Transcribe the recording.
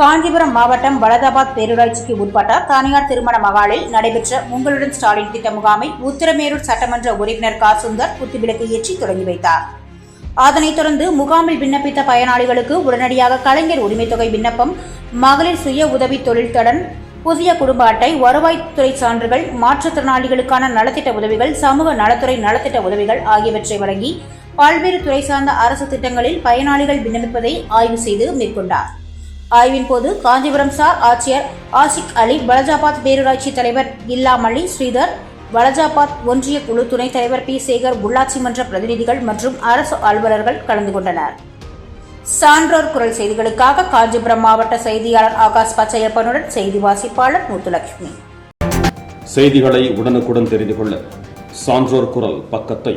காஞ்சிபுரம் மாவட்டம் பலதாபாத் பேரூராட்சிக்கு உட்பட்ட தனியார் திருமண மகாலில் நடைபெற்ற உங்களுடன் ஸ்டாலின் திட்ட முகாமை உத்திரமேரூர் சட்டமன்ற உறுப்பினர் கா. சுந்தர் குத்துவிளக்கு ஏற்றி தொடங்கி வைத்தார். அதனைத் தொடர்ந்து முகாமில் விண்ணப்பித்த பயனாளிகளுக்கு உடனடியாக கலைஞர் உரிமைத்தொகை விண்ணப்பம் மகளிர் சுய உதவி தொழில் தடன் புதிய குடும்ப அட்டை வருவாய்த்துறை சான்றுகள் மாற்றுத்திறனாளிகளுக்கான நலத்திட்ட உதவிகள் சமூக நலத்துறை நலத்திட்ட உதவிகள் ஆகியவற்றை வழங்கி பல்வேறு துறை சார்ந்த அரசு திட்டங்களில் பயனாளிகள் விண்ணப்பிப்பதை ஆய்வு செய்து மேற்கொண்டார். ஆய்வின் போது காஞ்சிபுரம் சார் ஆட்சியர் ஆசிக் அலி பலஜாபாத் பேரூராட்சி தலைவர் இல்லாமல்லி ஸ்ரீதர் பலஜாபாத் ஒன்றிய குழு துணைத் தலைவர் பி. சேகர் உள்ளாட்சி மன்ற பிரதிநிதிகள் மற்றும் அரசு அலுவலர்கள் கலந்து கொண்டனர். சான்றோர் குரல் செய்திகளுக்காக காஞ்சிபுரம் மாவட்ட செய்தியாளர் ஆகாஷ் பச்சையப்பனுடன் செய்தி வாசிப்பாளர் முத்துலட்சுமி. செய்திகளை உடனுக்குடன் தெரிந்து கொள்ள சான்றோர் குரல் பக்கத்தை